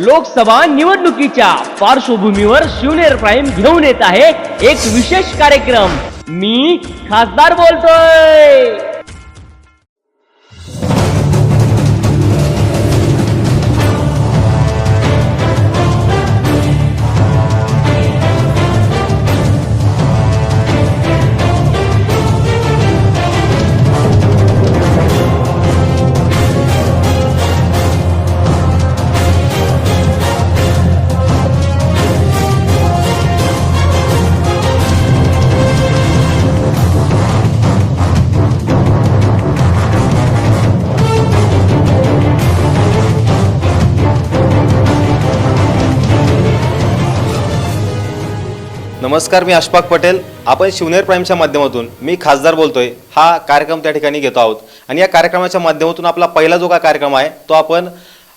लोकसभा निवडणुकीच्या पार्श्वभूमीवर शिवनेर प्राईम घेऊन येत आहे एक विशेष कार्यक्रम. मी खासदार बोलतोय. नमस्कार मी अशफाक पटेल. आपण शिवनेर प्राईमच्या माध्यमातून मी खासदार बोलतोय. हा कार्यक्रम त्या ठिकाणी घेतो आहोत. आणि या कार्यक्रमाच्या माध्यमातून आपला पहिला जो काय कार्यक्रम आहे तो आपण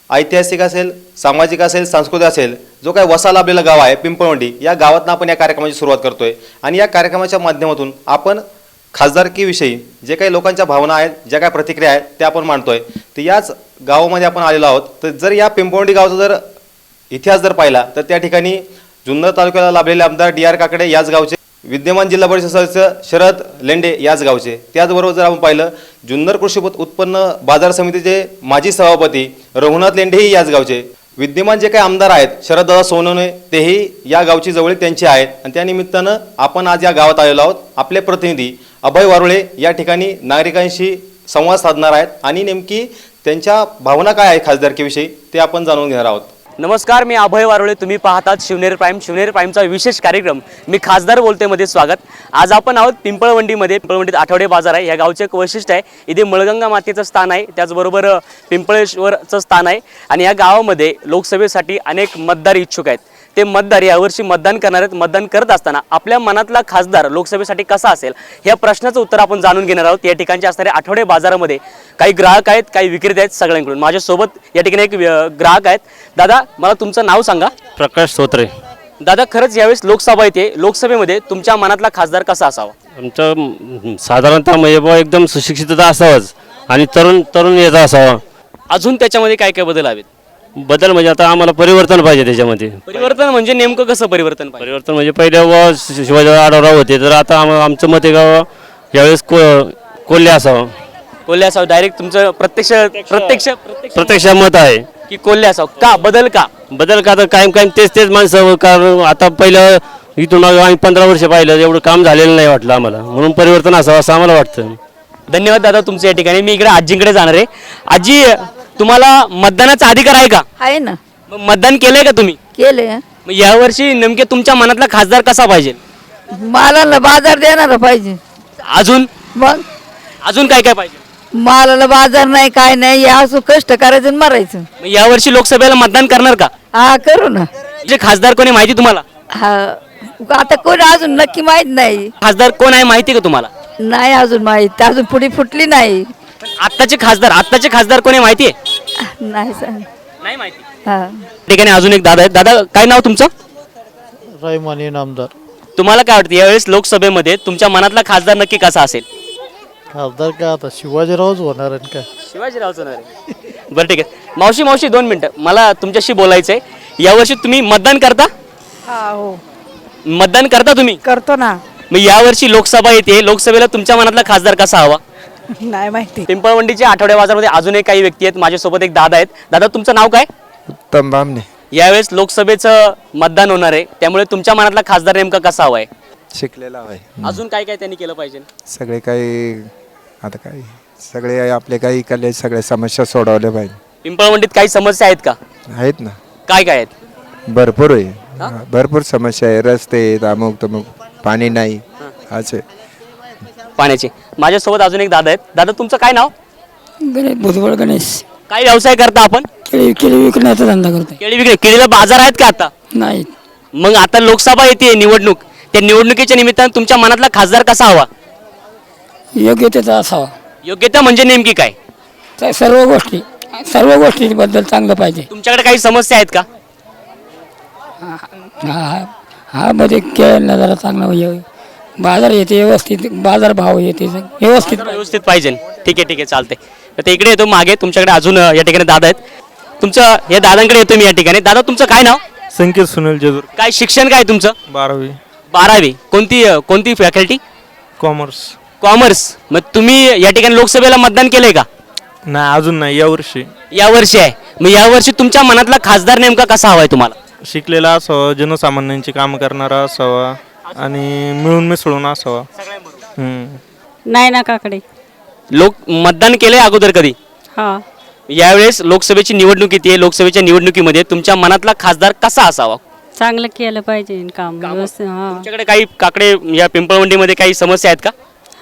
ऐतिहासिक असेल सामाजिक असेल सांस्कृतिक असेल जो काय वसा लाभलेला गाव आहे पिंपळवंडी या गावातनं आपण या कार्यक्रमाची सुरुवात करतोय. आणि या कार्यक्रमाच्या माध्यमातून आपण खासदारकीविषयी जे काही लोकांच्या भावना आहेत ज्या काही प्रतिक्रिया आहेत त्या आपण मांडतोय. तर याच गावामध्ये आपण आलेलो आहोत. तर जर या पिंपळवंडी गावचा जर इतिहास जर पाहिला तर त्या ठिकाणी जुन्नर तालुक्याला लाभलेले आमदार डी आर काकडे याच गावचे विद्यमान जिल्हा परिषद सदस्य शरद लेंडे याच गावचे. त्याचबरोबर जर आपण पाहिलं जुन्नर कृषी उत्पन्न बाजार समितीचे माजी सभापती रघुनाथ लेंडेही याच गावचे. विद्यमान जे काही आमदार आहेत शरददादा सोनवणे तेही या गावची जवळीक त्यांची आहेत. आणि त्या निमित्तानं आपण आज या गावात आलेलो आहोत. आपले प्रतिनिधी अभय वारुळे या ठिकाणी नागरिकांशी संवाद साधणार आहेत. आणि नेमकी त्यांच्या भावना काय आहे खासदारकीविषयी ते आपण जाणून घेणार आहोत. नमस्कार मी अभय वारोळे. तुम्ही पाहतात शिवनेर प्राईम. शिवनेर प्राईमचा विशेष कार्यक्रम. मी खासदार बोलते मध्ये स्वागत. आज आपण आहोत पिंपळवंडीमध्ये. पिंपळवंडीत आठवडे बाजार आहे. या गावचे एक वैशिष्ट्य आहे. इथे मळगंगा मातेचं स्थान आहे. त्याचबरोबर पिंपळेश्वरचं स्थान आहे. आणि या गावामध्ये लोकसभेसाठी अनेक मतदार इच्छुक आहेत. ते मतदार यावर्षी मतदान करणार आहेत मतदान करत असताना आपल्या मनातला खासदार लोकसभेसाठी कसा असेल या प्रश्नाचं उत्तर आपण जाणून घेणार आहोत. या ठिकाणचे असणारे आठवडे बाजारामध्ये काही ग्राहक आहेत काही विक्रेते आहेत सगळ्यांकडून. माझ्यासोबत या ठिकाणी एक ग्राहक आहेत. दादा मला तुमचं नाव सांगा. प्रकाश सोत्रे. दादा खरंच यावेळेस लोकसभा येते. लोकसभेमध्ये तुमच्या मनातला खासदार कसा असावा? आमचं साधारणतः म्हणजे बुवा एकदम सुशिक्षितता असावंच आणि तरुण तरुण याचा असावा. अजून त्याच्यामध्ये काय काय बदल हवेत? बदल म्हणजे आता आम्हाला परिवर्तन पाहिजे त्याच्यामध्ये. परिवर्तन म्हणजे नेमकं कसं परिवर्तन पाहिजे? परिवर्तन म्हणजे पहिले बुवा शि- शिवाजी आढावराव होते तर आता आम- आमचं मत आहे का यावेळेस को कोल्हे असावं कोल्हे असावं डायरेक्ट तुमचं प्रत्यक्ष प्रत्यक्ष प्रत्यक्ष प्रत्यक्ष मत आहे. की कोल्हे असावं का? बदल का? बदल का? तर कायम कायम तेच तेच माणसं कारण आता पहिलं इथून मागं आम्ही पंधरा वर्ष पाहिलं एवढं काम झालेलं नाही वाटलं आम्हाला. म्हणून परिवर्तन असावं असं आम्हाला वाटतं. धन्यवाद दादा तुमच्या या ठिकाणी. मी इकडे आजींकडे जाणार आहे. आजी तुम्हाला मतदानाचा अधिकार आहे का? आहे ना. मग मतदान केलंय का तुम्ही? केले मग यावर्षी नेमके तुमच्या मनातला खासदार कसा पाहिजे? मालाला बाजार देणार पाहिजे. अजून? मग? अजून काय काय पाहिजे? मालाला बाजार नाही काय नाही हे असं कष्ट करायचं आणि मरायचं. मग यावर्षी लोकसभेला मतदान करणार का? हा करू ना. जे खासदार कोणी माहिती तुम्हाला? हा आता कोणी अजून नक्की माहीत नाही. खासदार कोण आहे माहिती का तुम्हाला? नाही अजून माहीत अजून पुढे फुटली नाही. आत्ताचे खासदार आत्ताचे खासदार कोणी माहिती आहे? नाही सांग नाही माहिती. हा. ठिकाणी अजून एक दादा आहेत दादा काय नाव तुमचं? रायमाने नामदार. तुम्हाला काय वाटतं यावेळेस लोकसभेमध्ये तुमच्या मनातला खासदार नक्की कसा असेल? खासदार काय आता? शिवाजीरावच होणार आणि काय? शिवाजीरावचं बरं ठीक आहे. मावशी मावशी दोन मिनटं. मला तुमच्याशी बोलायचं आहे यावर्षी तुम्ही मतदान करता? हा हो. मतदान करता तुम्ही? करतो ना. मग यावर्षी लोकसभा येते. लोकसभेला तुमच्या मनातला खासदार कसा हवा? नाही माहिती. पिंपळवंडीच्या आठवड्या बाजारमध्ये अजूनही काही व्यक्ती आहेत माझ्यासोबत एक दादा आहेत. दादा तुमचं नाव काय? उत्तम बामणे यावेळेस लोकसभेचं मतदान होणार आहे. त्यामुळे तुमच्या मनातला खासदार नेमका कसा हवा आहे? शिकलेला आहे. अजून काय काय त्यांनी केलं पाहिजे? सगळे काही आता काय सगळे आपले काही इकडले सगळे समस्या सोडवल्या पाहिजे. पिंपळवंडीत काही समस्या आहेत का? आहेत ना. काय काय आहेत? भरपूर आहे. भरपूर समस्या आहे. रस्ते आहेत अमुक तमुक पाणी नाही. असे पाण्याचे. माझ्यासोबत अजून एक दादा आहेत. दादा तुमचं काय नाव? गणेश भुजबळ गणेश. काय व्यवसाय करता आपण? केळी केळी विकण्याचा धंदा करतोय. केळी विक्री केळीला बाजार आहेत का आता? नाही. मग आता लोकसभा येते निवडणूक. त्या निवडणुकीच्या निमित्तानं तुमच्या मनातला खासदार कसा हवा? योग्य त्याचा असावा. योग्यता म्हणजे नेमकी काय? सर्व गोष्टी सर्व गोष्टीबद्दल चांगलं पाहिजे. तुमच्याकडे काही समस्या आहेत का? हा हा मध्ये केळ्यांना जरा चांगला बाजार येते व्यवस्थित बाजार भाव येते. व्यवस्थित. व्यवस्थित पाहिजे. ठीक आहे ठीक आहे चालते तर ते इकडे येतो मागे तुमच्याकडे अजून अ, या ठिकाणी दादा आहेत. तुमचं या दादांकडे येतो मी या ठिकाणी. दादा तुमचं काय नाव? संकेत सुनील जेजूर. काय शिक्षण काय तुमचं? बारावी. बारावी. कोणती अ, कोणती फॅकल्टी? कॉमर्स. कॉमर्स. मग तुम्ही या ठिकाणी लोकसभेला मतदान केलंय का? नाही अजून नाही यावर्षी या वर्षी आहे. मग या वर्षी तुमच्या मनातला खासदार नेमका कसा हवाय तुम्हाला? शिकलेला असावा जनसामान्यांची कामं करणारा असावा. आणि मिळून मिसळून असावा. हम्म. नाही ना काकडे. लोक मतदान केलंय अगोदर कधी? हा. यावेळेस लोकसभेची निवडणूक येते लोकसभेच्या निवडणुकीमध्ये तुमच्या मनातला खासदार कसा असावा? चांगलं केलं पाहिजे काम. व्यवस्थित हा. तुमच्याकडे काही काकडे या पिंपळवंडीमध्ये काही समस्या आहेत का?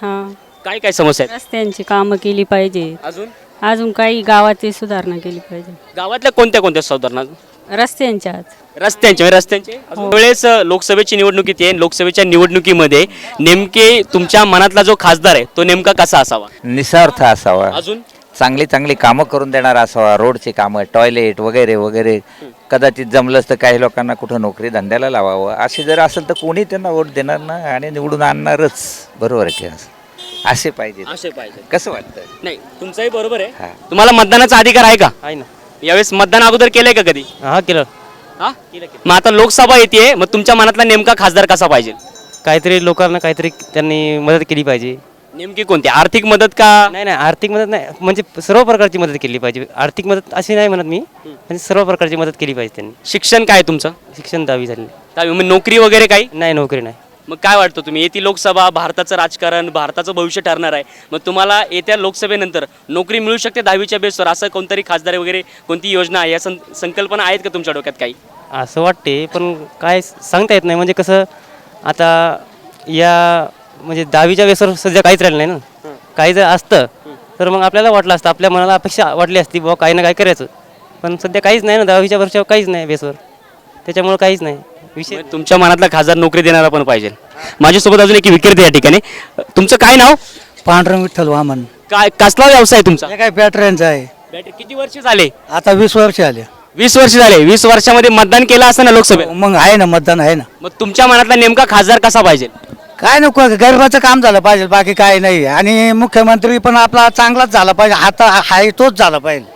हा. काय काय समस्या आहेत? रस्त्यांची कामं केली पाहिजे. अजून? अजून काही गावाची सुधारणा केली पाहिजे. गावातल्या कोणत्या कोणत्या सुधारणा? रस्त्यांच्याच रस्त्यांचे म्हणजे रस्त्यांचे? वेळेस लोकसभेची निवडणूक येते लोकसभेच्या निवडणुकीमध्ये नेमके तुमच्या मनातला जो खासदार आहे तो नेमका कसा असावा? निस्वार्थ असावा. अजून? चांगली चांगली कामं करून देणारा असावा रोडची कामं टॉयलेट वगैरे वगैरे. कदाचित जमलंच तर काही लोकांना कुठं नोकरी धंद्याला लावावं. असे जर असेल तर कोणी त्यांना वोट देणार ना आणि निवडून आणणारच. बरोबर आहे की असं असे पाहिजे असे पाहिजे कसं वाटतं नाही तुमचंही बरोबर हा. आहे तुम्हाला मतदानाचा अधिकार आहे का? आहे ना. यावेळेस मतदान अगोदर केलंय का कधी? हा केलं. हा? मग आता लोकसभा येते मग तुमच्या मनातला नेमका खासदार कसा पाहिजे? काहीतरी लोकांना काहीतरी त्यांनी मदत केली पाहिजे. नेमकी कोणती? आर्थिक मदत का? नाही नाही आर्थिक मदत नाही. म्हणजे सर्व प्रकारची मदत केली पाहिजे. आर्थिक मदत अशी नाही म्हणत मी. म्हणजे सर्व प्रकारची मदत केली पाहिजे त्यांनी. शिक्षण काय तुमचं? शिक्षण दहावी झाले दहावी. मग नोकरी वगैरे काही? नाही नोकरी नाही. मग काय वाटतं तुम्ही? येती लोकसभा भारताचं राजकारण भारताचं भविष्य ठरणार आहे. मग तुम्हाला येत्या लोकसभेनंतर नोकरी मिळू शकते दहावीच्या बेसवर असं कोणतरी खासदार वगैरे कोणती योजना आहे? या सं संकल्पना आहेत का तुमच्या डोक्यात काही? असं वाटते पण काय सांगता येत नाही. म्हणजे कसं आता या म्हणजे दहावीच्या वेळेसवर सध्या काहीच राहिलं नाही ना. काही जर असतं तर मग आपल्याला वाटलं असतं. आपल्या मनाला अपेक्षा वाटली असती बाबा काही ना काही करायचं. पण सध्या काहीच नाही ना. दहावीच्या वर्षावर काहीच नाही बेसवर त्याच्यामुळं काहीच नाही. विषय मग तुमच्या मनातला खासदार नोकरी देणारा पण पाहिजे. माझ्यासोबत अजून एक विक्रेते या ठिकाणी. तुमचं काय नाव? पांढरंग विठ्ठल वामन. काय कसला व्यवसाय तुमचा? हे काय पॅटर्नचं आहे. बॅटरी किती वर्ष झाले? आता वीस वर्ष आले. वीस वर्ष झाले. वीस वर्षामध्ये मतदान केलं असं ना लोकसभेत? मग आहे ना मतदान आहे ना. मग तुमच्या मनातला नेमका खासदार कसा पाहिजे? काय नको गरिबाचं काम झालं पाहिजे बाकी काय नाही. आणि मुख्यमंत्री पण आपला चांगलाच झाला पाहिजे. आता हाय तोच झाला पाहिजे.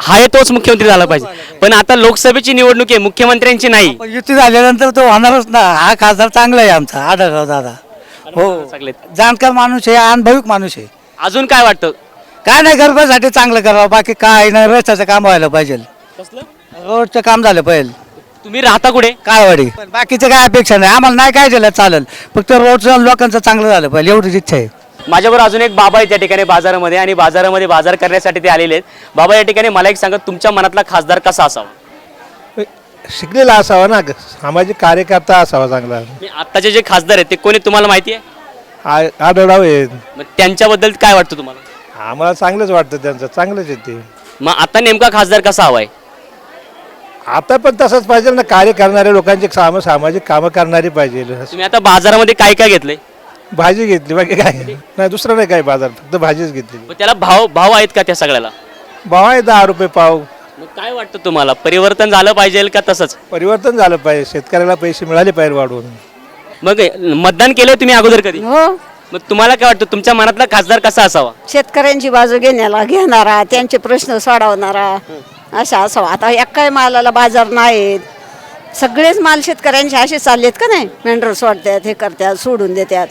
हा हे तोच मुख्यमंत्री झाला पाहिजे. पण आता लोकसभेची निवडणूक आहे मुख्यमंत्र्यांची नाही. पण युती झाल्यानंतर तो होणारच ना. हा खासदार चांगला आहे आमचा आढळराव दादा. हो. सगळे जाणकार माणूस आहे अनुभविक माणूस आहे. अजून काय वाटतं? काय नाही गरिबासाठी चांगलं करावं. बाकी काय नाही रस्त्याचं काम व्हायला पाहिजे. रोडचं काम झालं पाहिजे. तुम्ही राहता कुठे? काय वाडी पण बाकीचं काय अपेक्षा नाही. आम्हाला नाही काय दिलं चालेल. फक्त रोडचं लोकांचं चांगलं झालं पाहिजे. एवढीच इच्छा आहे. माझ्याबरोबर अजून एक बाबा आहे त्या ठिकाणी बाजारामध्ये आणि बाजारामध्ये बाजार करण्यासाठी ते आलेले आहेत. बाबा या ठिकाणी मला एक सांगा तुमच्या मनातला खासदार कसा असावा? शिकलेला असावा ना सामाजिक कार्यकर्ता असावा चांगला. मी आत्ताचे जे खासदार आहेत ते कोणी तुम्हाला माहिती आहे? आढळाव मग त्यांच्याबद्दल काय वाटतं तुम्हाला? आम्हाला चांगलंच वाटतं त्यांचं चांगलंच आहे ते. मग आता नेमका खासदार कसा हवाय आता पण तसंच पाहिजे ना कार्य करणाऱ्या लोकांची साम सामाजिक कामं करणारी पाहिजे. तुम्ही आता बाजारामध्ये काय काय घेतलंय? भाजी घेतली बाकी काय? नाही दुसरं नाही काय बाजार फक्त भाजीच घेतली मग त्याला भाव भाव आहेत का त्या सगळ्याला? भाव आहे दहा रुपये पाव. मग काय वाटतं तुम्हाला? परिवर्तन झालं पाहिजे का तसंच? परिवर्तन झालं पाहिजे शेतकऱ्याला पैसे मिळाले पाहिजे वाढवून मग मतदान केलंय तुम्ही अगोदर कधी? हो. मग तुम्हाला काय वाटतं तुमच्या मनातला खासदार कसा असावा? शेतकऱ्यांची बाजू घेण्याला घेणारा त्यांचे प्रश्न सोडवणारा असा असावा. आता एकाही मालाला बाजार नाहीत. सगळेच माल शेतकऱ्यांचे असे चाललेत का नाही? मेंढर सोडतात हे करतात सोडून देतात.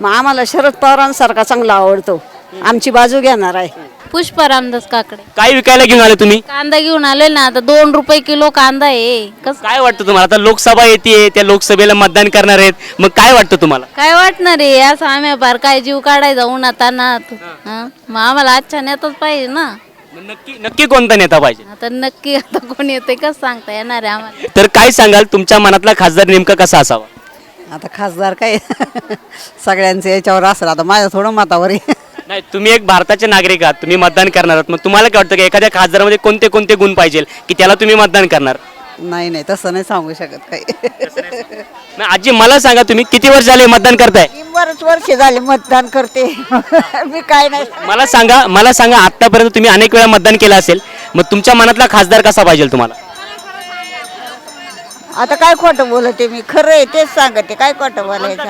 मग आम्हाला शरद पवारांसारखा चांगला आवडतो. आमची बाजू घेणार आहे. पुष्प रामदास काकडे. काय विकायला घेऊन आले तुम्ही? कांदा घेऊन आलोय ना आता दोन रुपये किलो कांदा आहे. कस काय वाटतं तुम्हाला? आता लोकसभा येते त्या लोकसभेला मतदान करणार आहेत. मग काय वाटतं तुम्हाला? काय वाटणार आहे? असं आम्ही बार काय जीव काढायचा उन्हात तानात हं? मग आम्हाला आजच्या नेताच पाहिजे ना. मग नक्की नक्की कोणता नेता पाहिजे? आता नक्की आता कोण येते कसं सांगता येणार आहे आम्हाला? तर काय सांगाल? तुमच्या मनातला खासदार नेमका कसा असावा? आता खासदार काय? सगळ्यांचं याच्यावर असेल आता माझ्या थोडं मतावर आहे नाही तुम्ही एक भारताचे नागरिक आहात तुम्ही मतदान करणार आहात. मग तुम्हाला काय वाटतं की एखाद्या खासदारामध्ये कोणते कोणते गुण पाहिजे की त्याला तुम्ही मतदान करणार? नाही नाही तसं नाही सांगू शकत काही. मग आजी मला सांगा तुम्ही किती वर्ष झाले मतदान करताय? बरेच वर्ष झाले मतदान करते. मी काय नाही मला सांगा मला सांगा आतापर्यंत तुम्ही अनेक वेळा मतदान केलं असेल मग तुमच्या मनातला खासदार कसा पाहिजे तुम्हाला? आता काय खोटं बोलते मी? खरं आहे तेच सांगते. काय खोटं बोलायचं?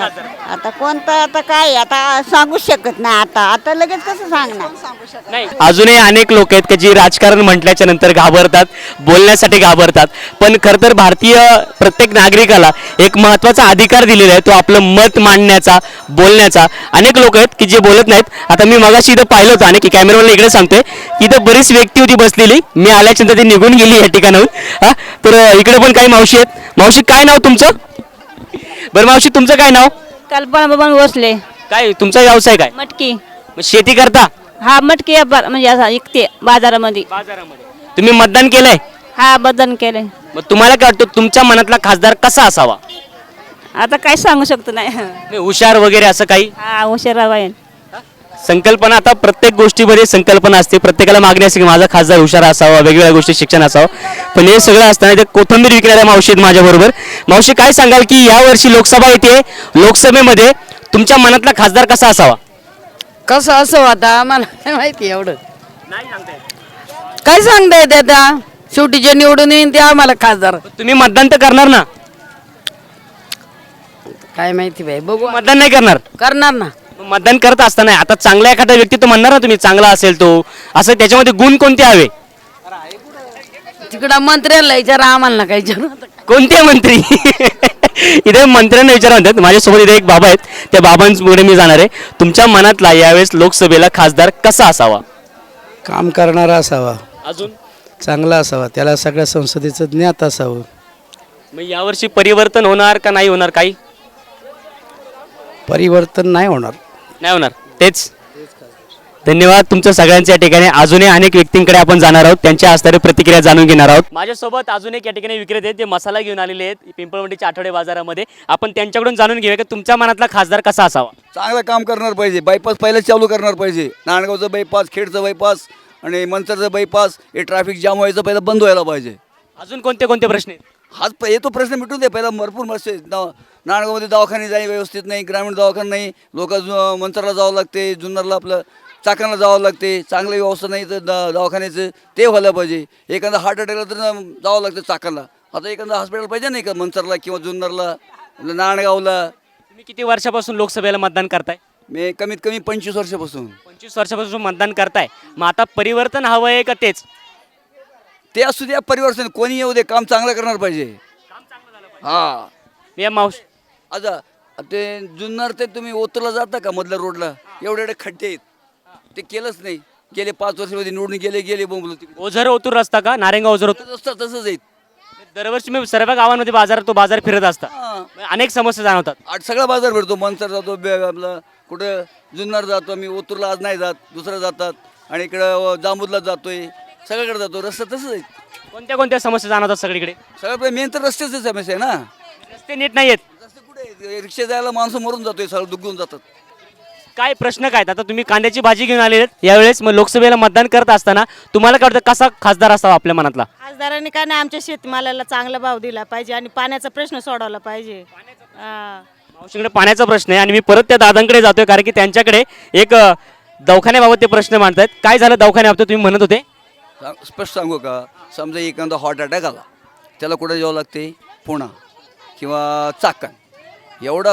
आता कोणतं आता काय आता सांगूच शकत नाही आता. आता लगेच कसं सांगणार? नाही. अजूनही अनेक लोक आहेत की जी राजकारण म्हटल्याच्या नंतर घाबरतात बोलण्यासाठी घाबरतात. पण खरं तर भारतीय प्रत्येक नागरिकाला एक महत्त्वाचा अधिकार दिलेला आहे तो आपलं मत मांडण्याचा बोलण्याचा. अनेक लोक आहेत की जे बोलत नाहीत. आता मी मगाशी इथं पाहिलं होतं आणि की इकडे सांगतोय की इथं बरीच व्यक्ती होती बसलेली. मी आल्याच्यानंतर ती निघून गेली या ठिकाणाहून. हा? तर इकडे पण काही मावशी आहेत. मावशी काय नाव तुमचं? बरं मावशी तुमचं काय नाव? कल्पना बाबा बसले काय तुमचा व्यवसाय काय? मटकी. मग शेती करता? हा मटकी व्यापार म्हणजे असा विकते बाजारामध्ये. तुम्ही मतदान केलंय? हा बदन केले मग तुम्हाला काय वाटतं तुमच्या मनातला खासदार कसा असावा? आता काय सांगू शकतो नाही. नाही, हुशार वगैरे असं काही? हा उशिरा संकल्पना आता प्रत्येक गोष्टीमध्ये संकल्पना असते. प्रत्येकाला मागणी असते की माझा खासदार हुशार असावा वेगवेगळ्या गोष्टी शिक्षण असावं. पण हे सगळं असताना ते कोथंबीर विकणाऱ्या मावशी आहेत माझ्याबरोबर. मावशी काय सांगाल की यावर्षी लोकसभा येते लोकसभेमध्ये तुमच्या मनातला खासदार कसा असावा? कसं असं आता? मला माहिती एवढं. काय सांगता येते आता? शेवटी जे निवडून येईन ते आम्हाला खासदार. तुम्ही मतदान तर करणार ना. काय माहिती बाई बघू. मतदान नाही करणार. करणार ना. मतदान करत असताना आता चांगला एखादा व्यक्ती तो म्हणणार ना तुम्ही चांगला असेल तो. असं त्याच्यामध्ये गुण कोणते हवे? तिकडं मंत्र्याला विचारा आम्हाला काय विचारू. कोणते मंत्री? इथे मंत्र्यांना विचारा म्हणतात. माझ्यासोबत इथे एक बाबा आहेत. त्या बाबांपुढे मी जाणार आहे. तुमच्या मनातला यावेळेस लोकसभेला खासदार कसा असावा? काम करणारा असावा. अजून? चांगला असावा. त्याला सगळ्या संसदेचं ज्ञात असावं. मग यावर्षी परिवर्तन होणार का नाही होणार काही? परिवर्तन नाही होणार. नाही होणार. तेच. धन्यवाद तुमचं सगळ्यांच्या या ठिकाणी. अजूनही अनेक व्यक्तींकडे आपण जाणार आहोत. त्यांच्या असणाऱ्या प्रतिक्रिया जाणून घेणार आहोत. माझ्यासोबत अजून एक या ठिकाणी विक्रेते आहेत जे मसाला घेऊन आलेले आहेत पिंपळवंडीच्या आठवडे बाजारामध्ये. आपण त्यांच्याकडून जाणून घेऊया की तुमच्या मनातला खासदार कसा असावा? चांगलं काम करणार पाहिजे. बायपास पहिलं चालू करणार पाहिजे. नांदगावचं बायपास खेडचं बायपास आणि मंचरचं बायपास हे ट्रॅफिक जाम व्हायचं पहिलं बंद व्हायला पाहिजे. अजून कोणते कोणते प्रश्न आहेत? हाच प- येतो प्रश्न मिटून दे. पहिला भरपूर मस्त. दवा नांदगावमध्ये दवाखाने जाई व्यवस्थित नाही ग्रामीण दवाखाना नाही. लोक मंचरला जावं लागते जुन्नरला आपलं चाकणला जावं लागते. चांगली व्यवस्था नाही तर द दवाखान्याचं ते व्हायला पाहिजे. एखादा हार्ट अटॅकला तर जावं लागतं चाकणला. आता एखादा हॉस्पिटल पाहिजे नाही का मंचरला किंवा जुन्नरला आपलं नांदगावला तुम्ही किती वर्षापासून लोकसभेला मतदान करताय? मी कमीत कमी पंचवीस वर्षापासून. पंचवीस वर्षापासून मतदान करताय. मग आता परिवर्तन हवं आहे का तेच? ते असू द्या परिवर्तन. कोणी येऊ दे काम चांगलं करणार पाहिजे. हा. या मावशी. आता ते जुन्नर ते तुम्ही ओतरला जाता का मधल्या रोडला? एवढे एवढे खड्डे आहेत. ते केलंच नाही. गेले पाच वर्षामध्ये निवडून गेले गेले बोंबलो तिकडे. ओझर ओतूर रस्ता का? नारेंगाव ओझर ओतूर? असतं तसंच आहेत. दरवर्षी मी सर्व गावांमध्ये बाजार तो बाजार फिरत असता. हा. अनेक समस्या जाणवतात. आठ सगळा बाजार भरतो. मनसर जातो बे आपलं कुठं जुन्नर जातो. मी ओतूरला आज नाही जात दुसरं जातात. आणि इकडं जांबूदला जातोय. सगळीकडे जातो रस्ता तसंच आहेत. कोणत्या कोणत्या समस्या जाणवतात सगळीकडे? सगळं मेन तर रस्त्याच समस्या आहे ना. रस्ते नीट नाही आहेत रस्ते कुठे आहेत? रिक्षा जायला माणसं मरून जातोय सगळं दुखून जातात. काय प्रश्न काय? आहेत? आता तुम्ही कांद्याची भाजी घेऊन आलेले आहेत. यावेळेस मग लोकसभेला मतदान करत असताना तुम्हाला काय वाटतं कसा खासदार असावा आपल्या मनातला? खासदारांनी काय नाही आमच्या शेतमालाला चांगला भाव दिला पाहिजे आणि पाण्याचा प्रश्न सोडवला पाहिजे. हा. मावशीकडे पाण्याचा प्रश्न आहे आणि मी परत त्या दादांकडे जातोय कारण की त्यांच्याकडे एक अ, दवाखान्याबाबत ते प्रश्न मांडतायत. काय झालं दवाखान्याबाबत तुम्ही म्हणत होते. सांग- स्पष्ट सांगू का? समजा एखादा हॉट अटॅक आला त्याला कुठे जावं लागते? पुणा किंवा चाकण. एवढा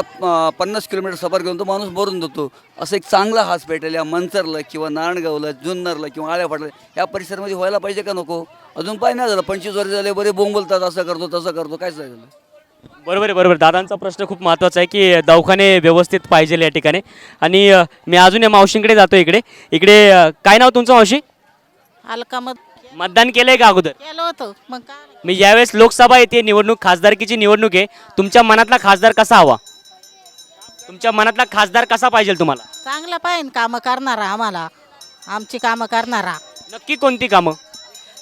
पन्नास किलोमीटर सफर घेऊन तो माणूस मरून जातो. असं एक चांगला हॉस्पिटल या मंचरला किंवा नारायणगावला जुन्नरला किंवा आळ्यापाटला या परिसरामध्ये व्हायला पाहिजे का नको? अजून पाय नाही झालं. पंचवीस वर्ष झाले बरे बोंबलतात असं करतो तसं करतो काय झालं बरोबर आहे बरोबर दादांचा प्रश्न खूप महत्त्वाचा आहे की दवाखाने व्यवस्थित पाहिजे या ठिकाणी. आणि मी अजून या मावशींकडे जातो इकडे. इकडे काय नाव तुमचं मावशी? हलका मत मतदान केलंय का अगोदर? केलं होतं. मग काय? मी यावेळेस लोकसभा येते निवडणूक खासदारकीची निवडणूक आहे तुमच्या मनातला खासदार कसा हवा? तुमच्या मनातला खासदार कसा पाहिजे तुम्हाला? चांगला पाहिजे कामं करणारा आम्हाला. आमची कामं करणारा. नक्की कोणती कामं?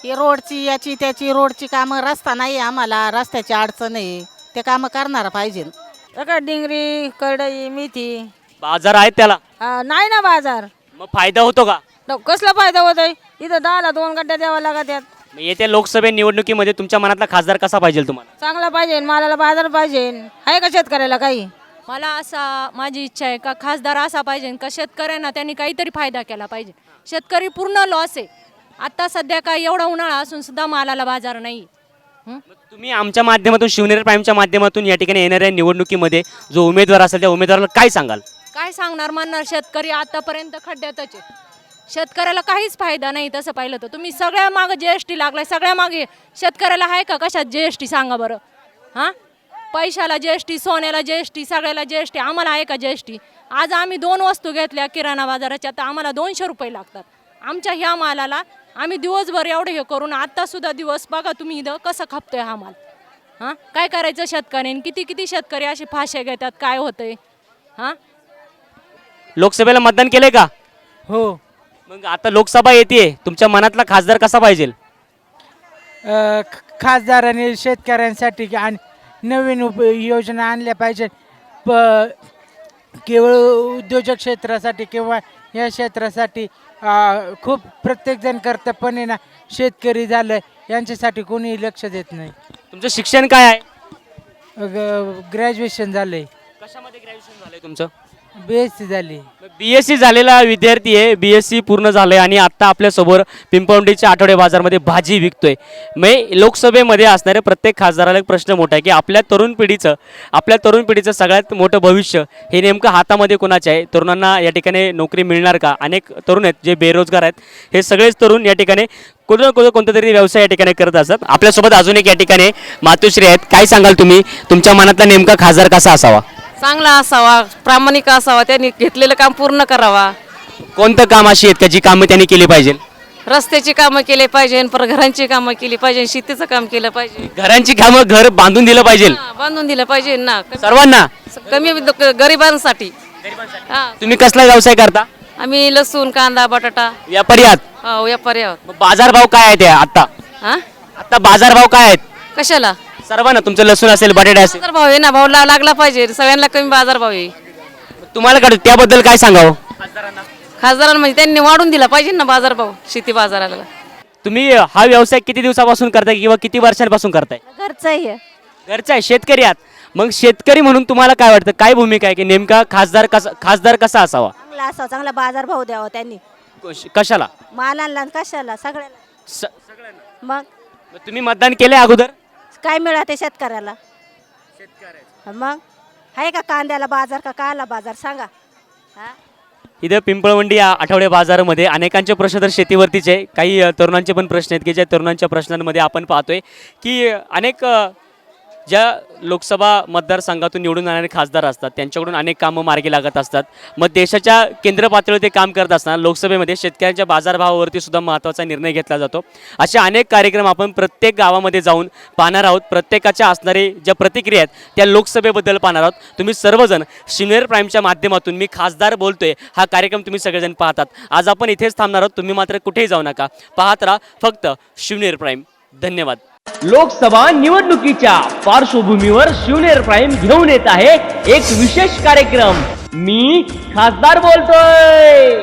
ही रोडची याची त्याची रोडची कामं रस्ता नाही आम्हाला. रस्त्याची अडचण आहे. ते कामं करणारा पाहिजे. का डिंगरी कढई मेथी. बाजार आहेत त्याला? नाही ना बाजार. मग फायदा होतो का? कसला फायदा होतोय? इथं दहाला दोन गड्ड्या द्यावा लागत आहेत. मग येत्या लोकसभे निवडणुकीमध्ये तुमच्या मनातला खासदार कसा पाहिजे तुम्हाला? चांगला पाहिजे मालाला बाजार पाहिजे. आहे का शेतकऱ्याला काही? मला असा माझी इच्छा आहे का खासदार असा पाहिजे का शेतकऱ्यांना त्यांनी काहीतरी फायदा केला पाहिजे. शेतकरी पूर्ण लॉस आहे. आता सध्या काय एवढा उन्हाळा असून सुद्धा मालाला बाजार नाही. तुम्ही आमच्या माध्यमातून शिवनेरी प्राईमच्या माध्यमातून या ठिकाणी येणाऱ्या निवडणुकीमध्ये जो उमेदवार असेल त्या उमेदवाराला काय सांगाल? काय सांगणार म्हणणार शेतकरी आतापर्यंत खड्ड्यातच आहे. शेतकऱ्याला काहीच फायदा नाही तसं पाहिलं तर. तुम्ही सगळ्या मागे जी एस टी लागलाय सगळ्या मागे शेतकऱ्याला आहे का? कशात जी एस टी सांगा बरं. हां? पैशाला जी एस टी सोन्याला जी एस टी सगळ्याला जी एस टी आम्हाला आहे का जी एस टी आज आम्ही दोन वस्तू घेतल्या किराणा बाजाराच्या तर आम्हाला दोनशे रुपये लागतात. आमच्या ह्या मालाला आम्ही दिवसभर एवढे हे करून आत्तासुद्धा दिवस बघा तुम्ही इथं कसं खपतोय हा माल. हां? काय करायचं शेतकऱ्यांनी? किती किती शेतकरी असे फाशे घेतात? काय होतंय? हां? लोकसभेला मतदान केलंय का? हो. मग आता लोकसभा येते तुमच्या मनातला खासदार कसा पाहिजे? खासदारांनी शेतकऱ्यांसाठी आणि नवीन उप योजना आणल्या पाहिजे. प केवळ उद्योजक क्षेत्रासाठी किंवा या क्षेत्रासाठी अ, खूप प्रत्येकजण करतं पण आहे ना शेतकरी झालं यांच्यासाठी कोणी लक्ष देत नाही. तुमचं शिक्षण काय आहे? ग्रॅज्युएशन झालं आहे कशामध्ये ग्रॅज्युएशन झालंय तुमचं? बी एस सी झाली. बी एस सी झालेला विद्यार्थी आहे. बी एस सी पूर्ण झालंय आणि आता आपल्यासमोर पिंपवंडीच्या आठवडे बाजारमध्ये भाजी विकतोय. मग लोकसभेमध्ये असणाऱ्या प्रत्येक खासदाराला एक प्रश्न मोठा आहे की आपल्या तरुण पिढीचं आपल्या तरुण पिढीचं सगळ्यात मोठं भविष्य हे नेमकं हातामध्ये कोणाचे आहे? तरुणांना या ठिकाणी नोकरी मिळणार का? अनेक तरुण आहेत जे बेरोजगार आहेत. हे सगळेच तरुण या ठिकाणी कुठं ना कुठं कोणता तरी व्यवसाय या ठिकाणी करत असतात. आपल्यासोबत अजून एक या ठिकाणी मातोश्री आहेत. काय सांगाल तुम्ही? तुमच्या मनातला नेमका खासदार कसा असावा? चांगला असावा प्रामाणिक असावा त्यांनी घेतलेलं काम पूर्ण करावा. कोणतं काम अशी आहेत का जी कामं त्यांनी केली पाहिजे? रस्त्याची कामं केली पाहिजे पर घरांची कामं केली पाहिजे शेतीचं काम केलं पाहिजे. घरांची कामं घर बांधून दिलं पाहिजे. हा, बांधून दिलं पाहिजे ना. कमी- सर्वांना? कमी द- गरिबांसाठी. हा. तुम्ही कसला व्यवसाय करता? आम्ही लसूण कांदा बटाटा. व्यापारी आहात? हा, व्यापारी आहोत. मग बाजारभाव काय आहेत आता? हा? आता बाजारभाव काय आहेत? कशाला? सर्वांना तुमचं लसूण असेल बटाटे असेल. बाजार भाव आहे ना भाव ला- लागला पाहिजे. सगळ्यांना कमी बाजार भाव आहे. तुम्हाला काय? त्याबद्दल काय सांगावं? खासदारांना. म्हणजे त्यांनी वाढून दिला पाहिजे ना बाजार भाव शेती बाजाराला. तुम्ही हा व्यवसाय किती दिवसापासून करताय किंवा किती वर्षांपासून करताय? घरचं आहे. घरचा आहे शेतकरी आहात. मग शेतकरी म्हणून तुम्हाला काय वाटतं काय भूमिका आहे की नेमका खासदार कसा खासदार कसा असावा? चांगला असा चांगला बाजार भाव द्यावा त्यांनी. कश- कशाला? मालाला कशाला सगळ्याला. स- मग? मग तुम्ही मतदान केलंय अगोदर? काय मिळते शेतकऱ्याला? मग? आहे का कांद्याला बाजार का काला बाजार? सांगा. हा? इथं पिंपळवंडी या आठवडे बाजारामध्ये अनेकांचे प्रश्न तर शेतीवरतीच आहे. काही तरुणांचे पण प्रश्न आहेत. की ज्या तरुणांच्या प्रश्नांमध्ये आपण पाहतोय की अनेक ज्या लोकसभा मतदारसंघातून निवडून जाणारे खासदार असतात त्यांच्याकडून अनेक कामं मार्गी लागत असतात. मग देशाच्या केंद्र पातळीवर ते काम करत असताना लोकसभेमध्ये शेतकऱ्यांच्या बाजारभावावरती सुद्धा महत्त्वाचा निर्णय घेतला जातो. असे अनेक कार्यक्रम आपण प्रत्येक गावामध्ये जाऊन पाहणार आहोत. प्रत्येकाच्या असणारे ज्या प्रतिक्रिया आहेत त्या लोकसभेबद्दल पाहणार आहोत. तुम्ही सर्वजण शिवनेर प्राईमच्या माध्यमातून मी खासदार बोलतोय हा कार्यक्रम तुम्ही सगळेजण पाहतात. आज आपण इथेच थांबणार आहोत. तुम्ही मात्र कुठेही जाऊ नका. पाहत राहा फक्त शिवनेर प्राईम. धन्यवाद. लोकसभा निवडणुकीच्या पार्श्वभूमीवर शिवनेर प्राईम घेऊन येत आहे एक विशेष कार्यक्रम. मी खासदार बोलतोय.